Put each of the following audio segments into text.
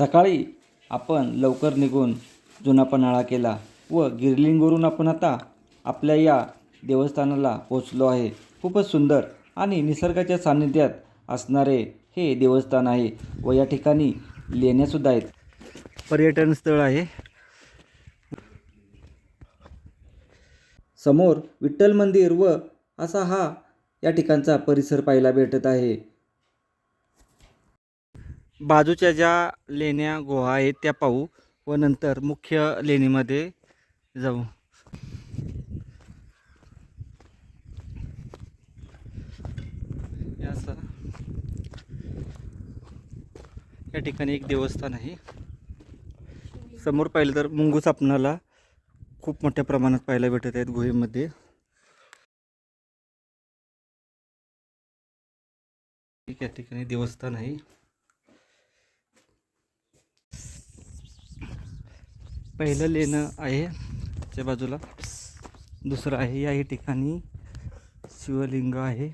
सकाळी आपण लवकर निघून जुना पन्हाळा केला व गिरलिंगवरून आपण आता आपल्या या देवस्थानाला पोचलो आहे. खूपच सुंदर आणि निसर्गाच्या सान्निध्यात असणारे हे देवस्थान आहे व या ठिकाणी लेण्यासुद्धा आहेत. पर्यटन स्थळ आहे. समोर विठ्ठल मंदिर व असा हा या ठिकाणचा परिसर पाहायला भेटत आहे. बाजूच्या ज्या लेण्या गुहा आहेत त्या पाहू व नंतर मुख्य लेणीमध्ये जाऊ. या ठिकाणी एक देवस्थान आहे. समोर पाहिलं तर मुंगूस आपणाला खूप मोठ्या प्रमाणात पाहायला भेटत आहेत गुहेमध्ये. ठीक या ठिकाणी देवस्थान आहे. पहिलं लेणं आहे त्या बाजूला. दुसरं आहे याही ठिकाणी शिवलिंग आहे.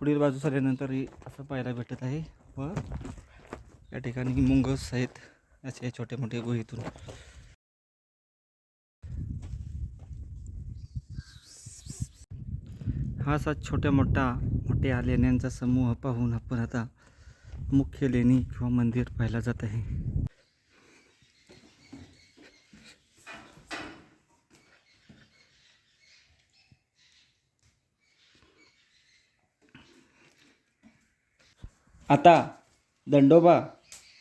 पुढील बाजू आल्यानंतर असं पाहायला भेटत आहे व या ठिकाणी मुंगस आहेत. असे छोटे मोठे गुहेतून. हा असा छोट्या मोठा मोठ्या लेण्यांचा समूह पाहून आपण आता मुख्य लेणी किंवा मंदिर पाहिला जात आहे. आता दंडोबा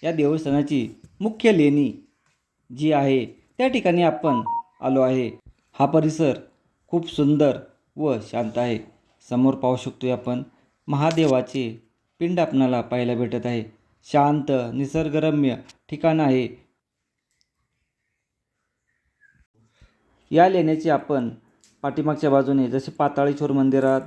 या देवस्थानाची मुख्य लेणी जी आहे त्या ठिकाणी आपण आलो आहे. हा परिसर खूप सुंदर व शांत आहे. समोर पाहू शकतोय आपण महादेवाचे पिंड आपणाला पाहायला भेटत आहे. शांत निसर्गरम्य ठिकाण आहे. या लेण्याची आपण पाठीमागच्या बाजूने जसे पाताळेश्वर मंदिरात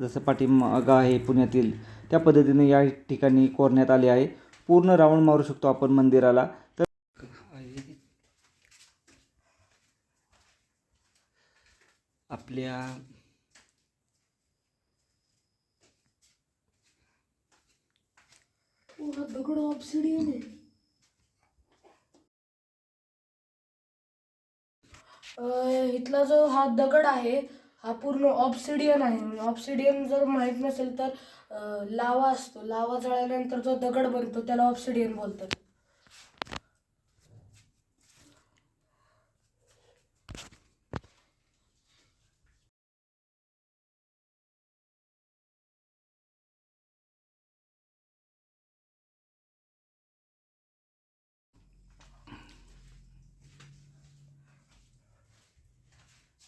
जसं पाठीमागं आहे पुण्यातील त्या पद्धतीने या ठिकाणी कोरण्यात आले आहे. पूर्ण राऊंड मारू शकतो आपण मंदिराला. तर आपल्या दगड ऑप्सिडियन आहे. इथला जो हा दगड आहे हा पूर्ण ऑब्सिडियन आहे. ऑब्सिडियन जर माहीत नसेल तर लावा असतो. लावा जळाल्यानंतर जो दगड बनतो त्याला ऑब्सिडियन बोलतात.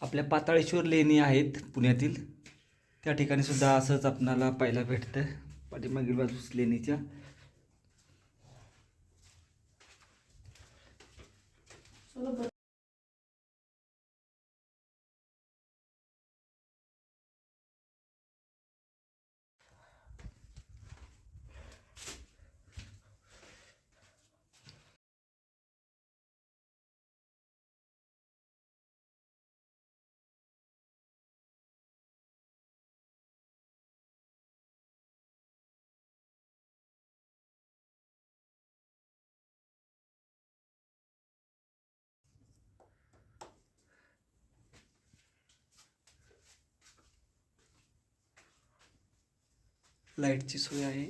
आपल्या पाताळेश्वर लेणी आहेत पुण्यातील. त्या ठिकाणी सुद्धा असंच आपणाला पाहायला भेटतं पाठीमागील बाजूस लेणीच्या. लाईटची सोय आहे.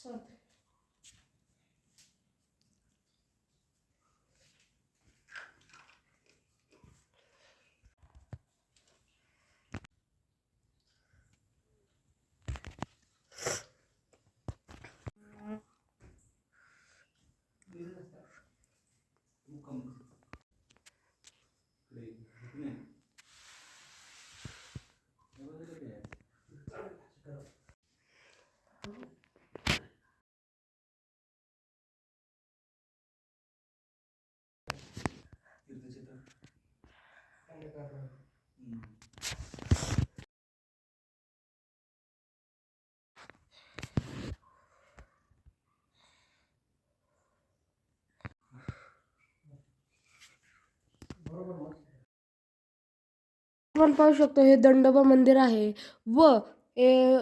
смотри आपण पाहू शकतो हे दंडोबा मंदिर आहे व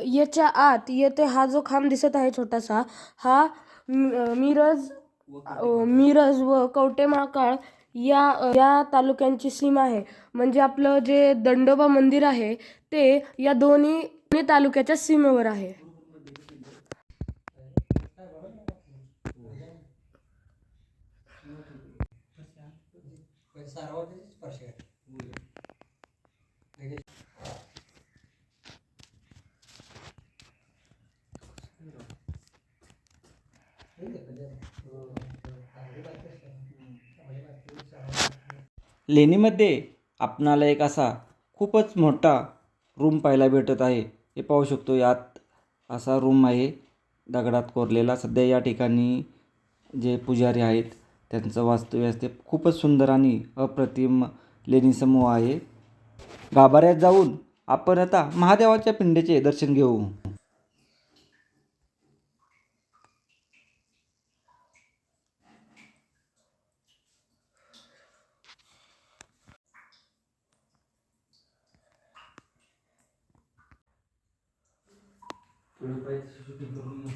याच्या आत येथे हा जो खांब दिसत आहे छोटासा हा मिरज मिरज व कवटे महाकाळ या या तालुक्यांची सीमा आहे. म्हणजे आपलं जे दंडोबा मंदिर आहे ते या दोन्ही दोन्ही तालुक्याच्या सीमेवर आहे. लेणीमध्ये आपणाला एक असा खूपच मोठा रूम पाहायला भेटत आहे. हे पाहू शकतो यात असा रूम आहे दगडात कोरलेला. सध्या या ठिकाणी जे पुजारी आहेत त्यांचं वास्तव्य खूपच सुंदर आणि अप्रतिम लेणी समूह आहे. गाभाऱ्यात जाऊन आपण आता महादेवाच्या पिंडीचे दर्शन घेऊ. Перепайтеся, що ти дурно.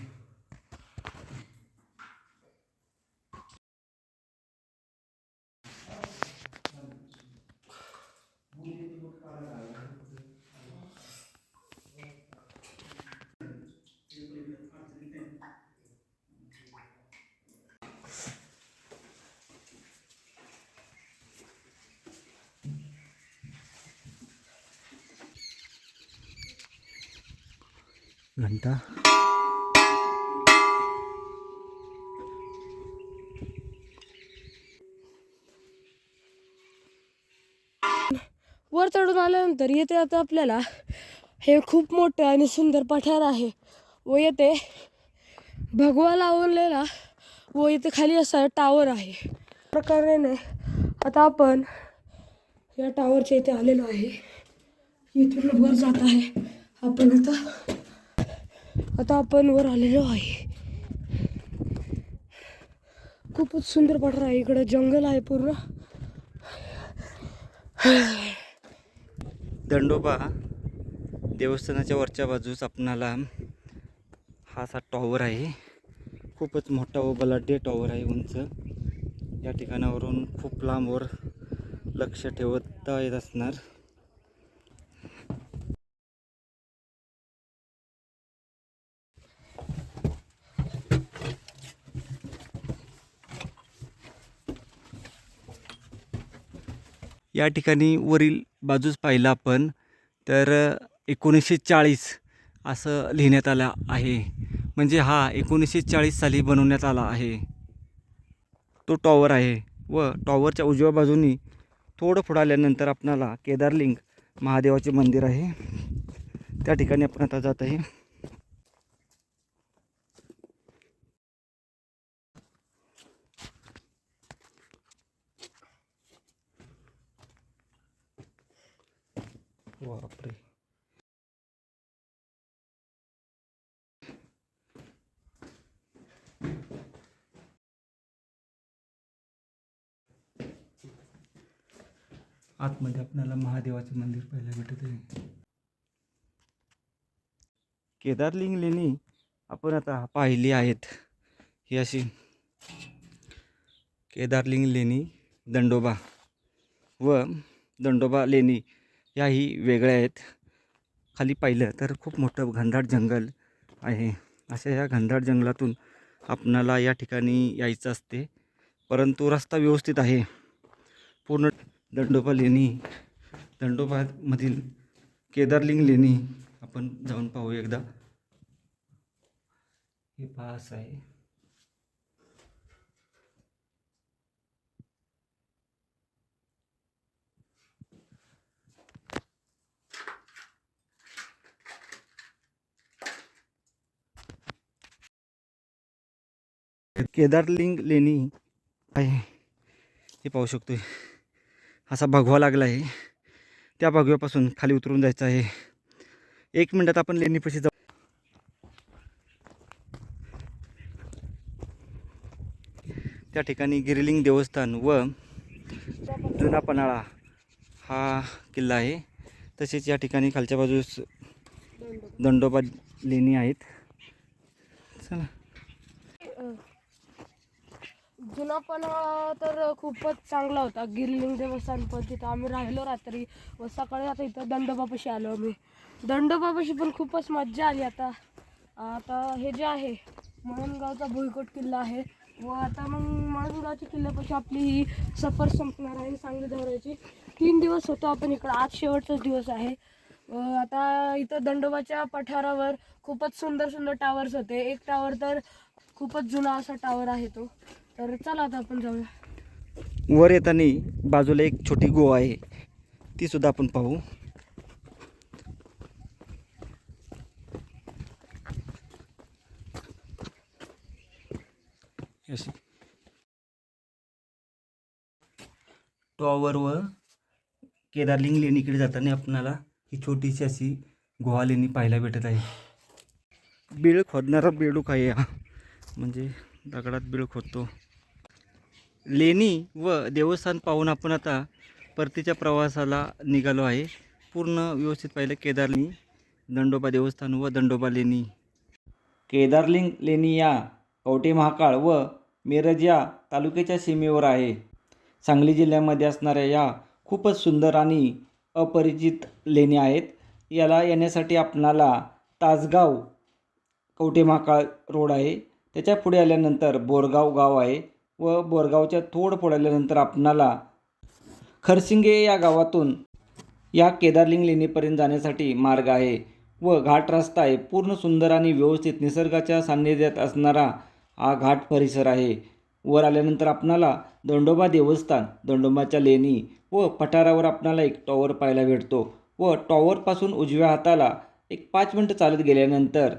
घंटा. वर चढून आल्यानंतर येथे आता आपल्याला. हे खूप मोठं आणि सुंदर पठार आहे. व येथे भगवा लावलेला व इथे खाली असा टावर आहे. प्रकारे आता आपण या टावरच्या इथे आलेलो आहे. इथून वर जात आहे आपण आता आता आपण वर आलेलो आहे. खूपच सुंदर पठार आहे. इकडं जंगल आहे पूर्ण. दंडोबा देवस्थानाच्या वरच्या बाजूस आपणाला हा असा टॉवर आहे. खूपच मोठा व बलाढ्य टॉवर आहे उंच. या ठिकाणावरून खूप लांबवर लक्ष ठेवता येत असणार. या ठिकाणी वरील बाजूस पाहिलं आपण तर एकोणीसशे चाळीस असं लिहिण्यात आलं आहे. म्हणजे हा एकोणीसशे चाळीस साली बनवण्यात आला आहे. तो टॉवर आहे व टॉवरच्या उजव्या बाजूनी थोडं पुढं आल्यानंतर आपणाला केदारलिंग महादेवाचे मंदिर आहे. त्या ठिकाणी आपण आता जात आहे. आतमध्ये आपल्याला महादेवाचे मंदिर पाहायला भेटत आहे. केदारलिंग लेणी आपण आता पाहिली आहेत. ही अशी केदारलिंग लेणी दंडोबा व दंडोबा लेणी याही वेगळ्या आहेत. खाली पाहिलं तर खूप मोठं घनदाट जंगल आहे. अशा या घनदाट जंगलातून आपणाला या ठिकाणी यायचं असते. परंतु रस्ता व्यवस्थित आहे. पूर्ण दंडोबा लेणी दंडोबामधील केदारलिंग लेणी आपण जाऊन पाहू एकदा. हे पास आहे. केदारलिंग लेणी आहे. हे पाहू शकतोय. असा भगवा लागला आहे. त्या भागव्यापासून खाली उतरून जायचं आहे. एक मिनटात आपण लेणीपाशी जाऊ. त्या ठिकाणी गिरिलिंग देवस्थान व जुना पन्हाळा हा किल्ला आहे. तसेच या ठिकाणी खालच्या बाजूस दंडोबा लेणी आहेत. चला. जुना पण तर खूपच चांगला होता. गिरलिंग देवस्थान पण तिथं आम्ही राहिलो रात्री. व सकाळी आता इथं दंडोबापाशी आलो आम्ही. दंडोबापाशी पण खूपच मज्जा आली आता. आता हे जे आहे मळणगावचा भुईकोट किल्ला आहे. व आता मग मळणगावच्या किल्ल्यापाशी आपली ही सफर संपणार आहे सांगली दौऱ्याची. तीन दिवस होतो आपण इकडं. आज शेवटचाच दिवस आहे. व आता इथं दंडोबाच्या पठारावर खूपच सुंदर सुंदर टावर्स होते. एक टावर तर खूपच जुना असा टावर आहे तो. तर चला आता आपण जाऊया. वर येताना बाजूला एक छोटी गोवा आहे. ती सुद्धा आपण पाहू. टॉवर व केदारलिंग लेणीकडे जाताना आपणाला ही छोटीशी अशी गुहा लेणी पाहायला भेटत आहे. बिळ खोदणारा बेडूक आहे हा. म्हणजे दगडात बिळ खोदतो. लेणी व देवस्थान पाहून आपण आता परतीच्या प्रवासाला निघालो आहे. पूर्ण व्यवस्थित पाहिलं केदारलिंग दंडोबा देवस्थान व दंडोबा लेणी. केदारलिंग लेणी या कवटे महाकाळ व मिरज या तालुक्याच्या सीमेवर आहे. सांगली जिल्ह्यामध्ये असणाऱ्या या खूपच सुंदर आणि अपरिचित लेणी आहेत. याला येण्यासाठी आपणाला तासगाव कवटे महाकाळ रोड आहे. त्याच्या पुढे आल्यानंतर बोरगाव गाव आहे. व बोरगावच्या थोड पडल्यानंतर आल्यानंतर आपणाला खरसिंगे या गावातून या केदारलिंग लेणीपर्यंत जाण्यासाठी मार्ग आहे व घाट रस्ता आहे. पूर्ण सुंदर आणि व्यवस्थित निसर्गाच्या सान्निध्यात असणारा हा घाट परिसर आहे. वर आल्यानंतर आपणाला दंडोबा देवस्थान दंडोबाच्या लेणी व पठारावर आपणाला एक टॉवर पाहायला भेटतो व टॉवरपासून उजव्या हाताला एक पाच मिनटं चालत गेल्यानंतर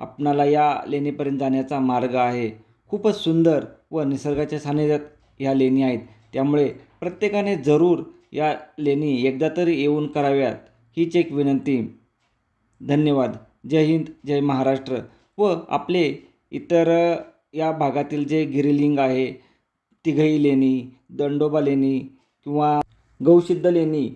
आपणाला या लेणीपर्यंत जाण्याचा मार्ग आहे. खूपच सुंदर व निसर्गाच्या सानिध्यात ह्या लेणी आहेत. त्यामुळे प्रत्येकाने जरूर या लेणी एकदा तरी येऊन कराव्यात हीच एक विनंती. धन्यवाद. जय हिंद जय महाराष्ट्र. व आपले इतर या भागातील जे गिरिलिंग आहे तिघई लेणी दंडोबा लेणी किंवा गौसिद्ध लेणी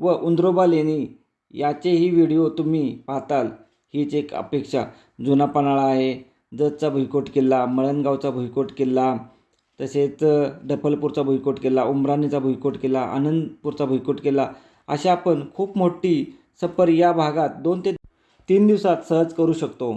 व उंद्रोबा लेणी याचेही व्हिडिओ तुम्ही पाहताल हीच एक अपेक्षा. जुना पन्हाळा आहे जतचा भुईकोट किल्ला मळणगावचा भुईकोट किल्ला तसेच डफलपूरचा भुईकोट किल्ला उमराणीचा भुईकोट किल्ला आनंदपूरचा भुईकोट किल्ला अशा आपण खूप मोठी सफर या भागात दोन ते तीन दिवसात सहज करू शकतो.